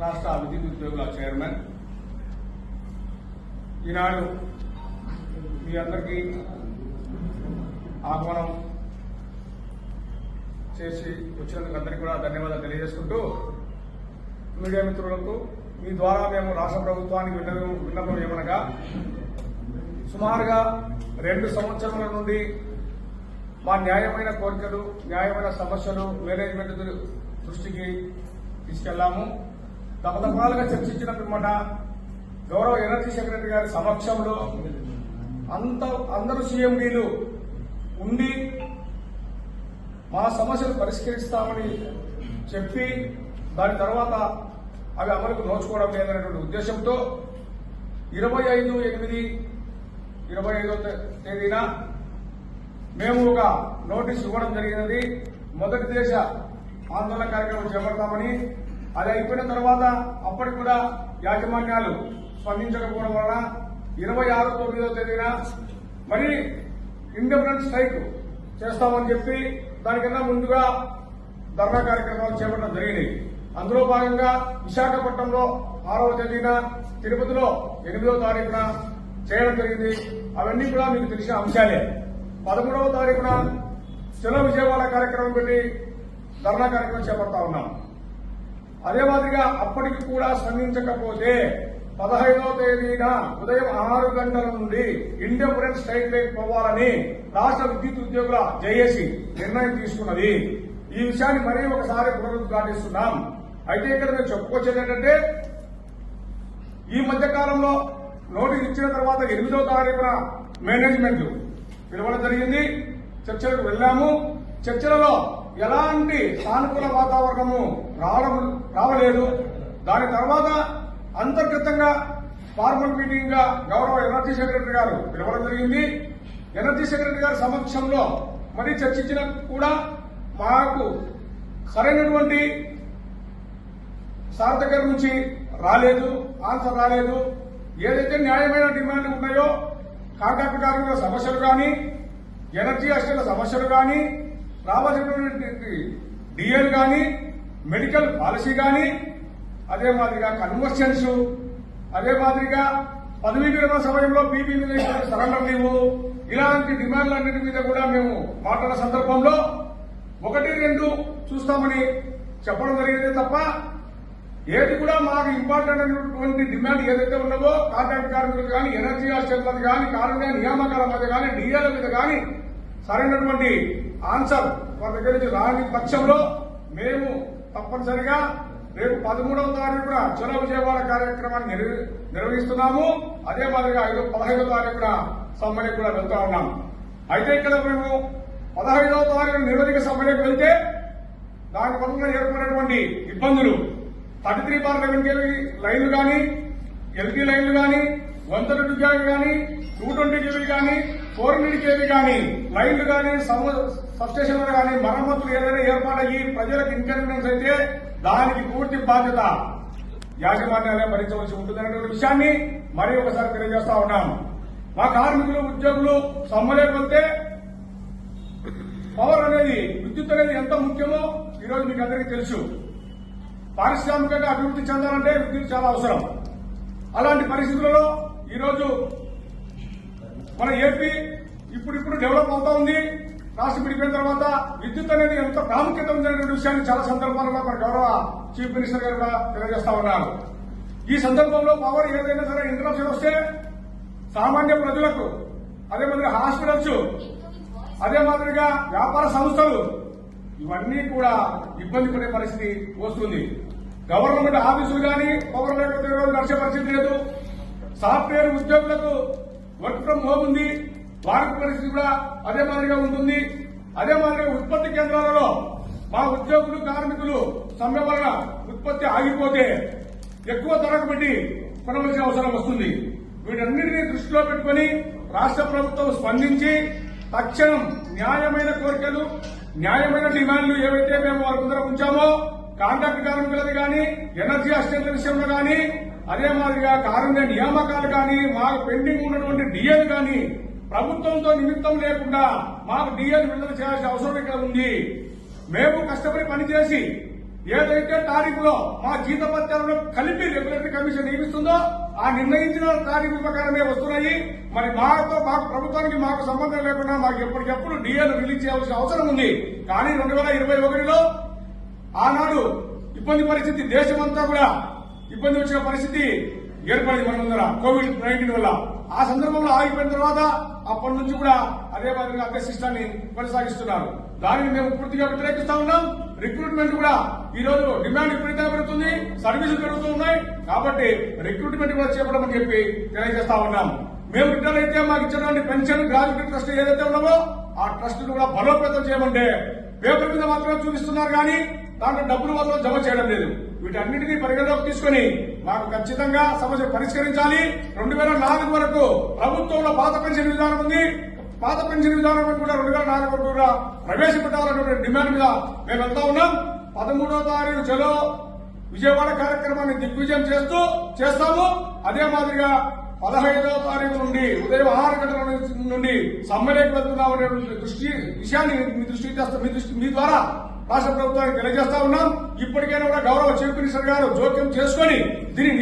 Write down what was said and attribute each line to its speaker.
Speaker 1: రాష్ట్ర విద్యుత్ ఉద్యోగుల చైర్మన్. ఈనాడు మీ అందరికీ ఆహ్వానం చేసి వచ్చినందుకు అందరికీ కూడా ధన్యవాదాలు తెలియజేసుకుంటూ మీడియా మిత్రులకు మీ ద్వారా మేము రాష్ట్ర ప్రభుత్వానికి విన్నపం విన్నపం ఏమనగా సుమారుగా రెండు సంవత్సరముల నుండి మా న్యాయమైన కోరికలు న్యాయమైన సమస్యలు మేనేజ్మెంట్ దృష్టికి తీసుకెళ్ళాము. తపతపాలుగా చర్చించిన పిమ్మట గౌరవ ఎనర్జీ సెక్రటరీ గారి సమక్షంలో అంత అందరూ సీఎండీలు ఉండి మా సమస్యలు పరిష్కరిస్తామని చెప్పి దాని తర్వాత అవి అమలుకు నోచుకోవడం లేదనేటువంటి ఉద్దేశంతో ఇరవై ఐదు ఎనిమిది ఇరవై ఐదో తేదీన మేము ఒక నోటీస్ ఇవ్వడం జరిగినది. మొదటి దేశ ఆందోళన కార్యక్రమం చేపడతామని అది అయిపోయిన తర్వాత అప్పటికి కూడా యాజమాన్యాలు స్పందించకపోవడం వలన ఇరవై ఆరు తొమ్మిదో తేదీన మరి ఇండిపెండెంట్ స్ట్రైక్ చేస్తామని చెప్పి దానికన్నా ముందుగా ధర్నా కార్యక్రమాలు చేపట్టడం జరిగినాయి అందులో భాగంగా విశాఖపట్నంలో ఆరవ తేదీన తిరుపతిలో ఎనిమిదవ తారీఖున చేయడం జరిగింది. అవన్నీ కూడా మీకు తెలిసిన అంశాలే. పదమూడవ తారీఖున చలో విజయవాడ కార్యక్రమం పెట్టి ధర్నా కార్యక్రమం చేపడతా ఉన్నాం. అదే మాదిరిగా అప్పటికి కూడా స్పందించకపోతే పదహైదవ తేదీన ఉదయం ఆరు గంటల నుండి ఇండిపెండెన్స్ స్ట్రైక్ లేక్ పోవాలని రాష్ట్ర విద్యుత్ ఉద్యోగుల జేఏసీ నిర్ణయం తీసుకున్నది. ఈ విషయాన్ని మరీ ఒకసారి పునరుద్ఘాటిస్తున్నాం. అయితే ఇక్కడ మేము చెప్పుకొచ్చేది ఏంటంటే ఈ మధ్య కాలంలో నోటీస్ ఇచ్చిన తర్వాత ఎనిమిదో తారీఖున మేనేజ్మెంట్ పిలవడం జరిగింది. చర్చలకు వెళ్ళాము. చర్చలలో ఎలాంటి సానుకూల వాతావరణము రావడం రావలేదు. దాని తర్వాత అంతర్గతంగా ఫార్మల్ మీటింగ్గా గౌరవ ఎనర్జీ సెక్రటరీ గారు పిలవడం జరిగింది. ఎనర్జీ సెక్రటరీ గారి సమక్షంలో మరి చర్చించిన కూడా మాకు సరైనటువంటి సార్ దగ్గర నుంచి రాలేదు ఆన్సర్ రాలేదు. ఏదైతే న్యాయమైన డిమాండ్లు ఉన్నాయో కాంట్రాక్ట్ కార్మికుల సమస్యలు కానీ ఎనర్జీ అస్టల సమస్యలు కానీ రావాల్సినటువంటి డిఎల్ కానీ మెడికల్ పాలసీ కానీ అదే మాదిరిగా కన్వర్షన్స్ అదే మాదిరిగా పదవీ విరమణ సమయంలో పీపీ మీద సరెండర్ లీవు ఇలాంటి డిమాండ్లన్నిటి మీద కూడా మేము మాట్లాడిన సందర్భంలో ఒకటి రెండు చూస్తామని చెప్పడం జరిగింది తప్ప ఏది కూడా మాకు ఇంపార్టెంట్ అయినటువంటి డిమాండ్ ఏదైతే ఉన్నదో కాంట్రాక్ట్ కార్మికులు కానీ ఎనర్జీ ఆస్టేట్లది కానీ కార్మిక నియామకాల మీద కానీ డిఏల మీద కానీ సరైనటువంటి ఆన్సర్ వారి దగ్గర నుంచి రాని పక్షంలో మేము తప్పనిసరిగా రేపు పదమూడవ తారీఖున చలో విజయవాడ కార్యక్రమాన్ని నిర్వహిస్తున్నాము. అదే మాదిరిగా ఐదు పదహైదో తారీఖున సమ్మెలకు కూడా వెళ్తా ఉన్నాం. అయితే ఇక్కడ మేము పదహైదవ తారీఖున నిరోధిక సమ్మెలకు వెళ్తే దాని వలన ఏర్పడినటువంటి ఇబ్బందులు. థర్టీ త్రీ పార్లమెంట్ లైన్లు కానీ ఎల్పీ లైన్లు కానీ వంద రెండు టూ కానీ టూ ట్వంటీ కేబీ కానీ ఫోర్ హండ్రెడ్ కేబీ కానీ లైన్లు కానీ సబ్స్టేషన్లు కానీ మరమ్మతులు ఏదైనా ఏర్పాటయ్యి ప్రజలకు ఇన్కన్వీనియన్స్ అయితే దానికి పూర్తి బాధ్యత యాజమాన్యాలే భరించవలసి ఉంటుందనేటువంటి విషయాన్ని మరీ ఒకసారి తెలియజేస్తా ఉన్నాం. మా కార్మికులు ఉద్యోగులు సమ్మలేకపోతే పవర్ అనేది విద్యుత్ అనేది ఎంత ముఖ్యమో ఈ రోజు మీకు అందరికీ తెలుసు. పారిశ్రామికంగా అభివృద్ధి చెందాలంటే విద్యుత్ చాలా అవసరం. అలాంటి పరిస్థితులలో ఈరోజు మన ఏపీ ఇప్పుడిప్పుడు డెవలప్ అవుతా ఉంది. రాష్ట్రం విడిపోయిన తర్వాత విద్యుత్ అనేది ఎంత ప్రాముఖ్యత ఉందనే విషయాన్ని చాలా సందర్భాలలో మన గౌరవ చీఫ్ మినిస్టర్ గారు కూడా తెలియజేస్తా ఉన్నారు. ఈ సందర్భంలో పవర్ ఏదైనా సరే ఇంటరప్షన్ వస్తే సామాన్య ప్రజలకు అదే మాదిరిగా హాస్పిటల్స్ అదే మాదిరిగా వ్యాపార సంస్థలు ఇవన్నీ కూడా ఇబ్బంది పడే పరిస్థితి వస్తుంది. గవర్నమెంట్ ఆఫీసులు కానీ పవర్ లేకపోతే నడిచే పరిస్థితి లేదు. సాఫ్ట్వేర్ ఉద్యోగులకు వర్క్ ఫ్రం హోమ్ ఉంది భారత పరిస్థితి కూడా అదే మాదిరిగా ఉంటుంది. అదే మాదిరిగా ఉత్పత్తి కేంద్రాలలో మా ఉద్యోగులు కార్మికులు సమ్మె వలన ఉత్పత్తి ఆగిపోతే ఎక్కువ ధరకు పెట్టి కొనవలసిన అవసరం వస్తుంది. వీటన్నిటినీ దృష్టిలో పెట్టుకుని రాష్ట్ర ప్రభుత్వం స్పందించి తక్షణం న్యాయమైన కోరికలు న్యాయమైన డిమాండ్లు ఏవైతే మేము వారి ముందర ఉంచామో కాంట్రాక్ట్ కార్మికులది కానీ ఎనర్జీ అసిస్టెంట్ల విషయంలో కానీ అదే మాదిరిగా కారుణ్య నియామకాలు కానీ మాకు పెండింగ్ ఉన్నటువంటి డిఎల్ కానీ ప్రభుత్వంతో నిమిత్తం లేకుండా మాకు డిఎల్ విడుదల చేయాల్సిన అవసరం ఇక్కడ ఉంది. మేము కష్టపడి పనిచేసి ఏదైతే తారీఖులో మా జీతపత్యాలను కలిపి రెగ్యులేటరీ కమిషన్ నియమిస్తుందో ఆ నిర్ణయించిన తారీఖు ప్రకారమే వస్తున్నాయి. మరి మాతో మాకు ప్రభుత్వానికి మాకు సంబంధం లేకుండా మాకు ఎప్పటికెప్పుడు డిఏను రిలీజ్ చేయాల్సిన అవసరం ఉంది. కానీ రెండు వేల ఇరవై ఒకటిలో ఆనాడు ఇబ్బంది పరిస్థితి దేశమంతా కూడా ఇబ్బంది వచ్చిన పరిస్థితి ఏర్పడింది మన ముందర. కోవిడ్ నైన్టీన్ వల్ల. ఆ సందర్భంలో ఆగిపోయిన తర్వాత అప్పటి నుంచి కూడా అదే మాదిరిగా అదే సిస్టాన్ని కొనసాగిస్తున్నారు. దానిని మేము పూర్తిగా వ్యతిరేకిస్తా ఉన్నాం. రిక్రూట్మెంట్ కూడా ఈ రోజు డిమాండ్ విపరీతంగా పెరుగుతుంది. సర్వీసులు పెరుగుతూ ఉన్నాయి. కాబట్టి రిక్రూట్మెంట్ కూడా చేపడమని చెప్పి తెలియజేస్తా ఉన్నాం. మేము రిటర్న్ అయితే మాకు ఇచ్చినటువంటి పెన్షన్ గ్రాడ్యుయేట్ ట్రస్ట్ ఏదైతే ఉన్నామో ఆ ట్రస్ట్ కూడా బలోపేతం చేయమంటే పేపర్ మీద మాత్రమే చూపిస్తున్నారు కానీ దాంట్లో డబ్బులు మాత్రం జమ చేయడం లేదు. వీటన్నిటినీ పరిగణలోకి తీసుకొని మాకు ఖచ్చితంగా సమస్య పరిష్కరించాలి. రెండు వేల నాలుగు వరకు ప్రభుత్వంలో పాత పెన్షన్ విధానం ఉంది. పాత పెన్షన్ విధానం కూడా రెండు వేల నాలుగు వరకు కూడా ప్రవేశపెట్టాలన్నటువంటి డిమాండ్ మీద మేము వెళ్తా ఉన్నాం. పదమూడో తారీఖు చలో విజయవాడ కార్యక్రమాన్ని దిగ్విజయం చేస్తూ చేస్తాము. అదే మాదిరిగా పదహైదవ తారీఖు నుండి ఉదయం ఆరు గంటల నుండి సమ్మెలోకి వెళ్తున్నాం అనేటువంటి దృష్టి విషయాన్ని మీ దృష్టికి తెస్తా మీ దృష్టి మీ ద్వారా రాష్ట్ర ప్రభుత్వానికి తెలియజేస్తా ఉన్నాం. ఇప్పటికైనా కూడా గౌరవ చీఫ్ మినిస్టర్ గారు జోక్యం చేసుకుని దీన్ని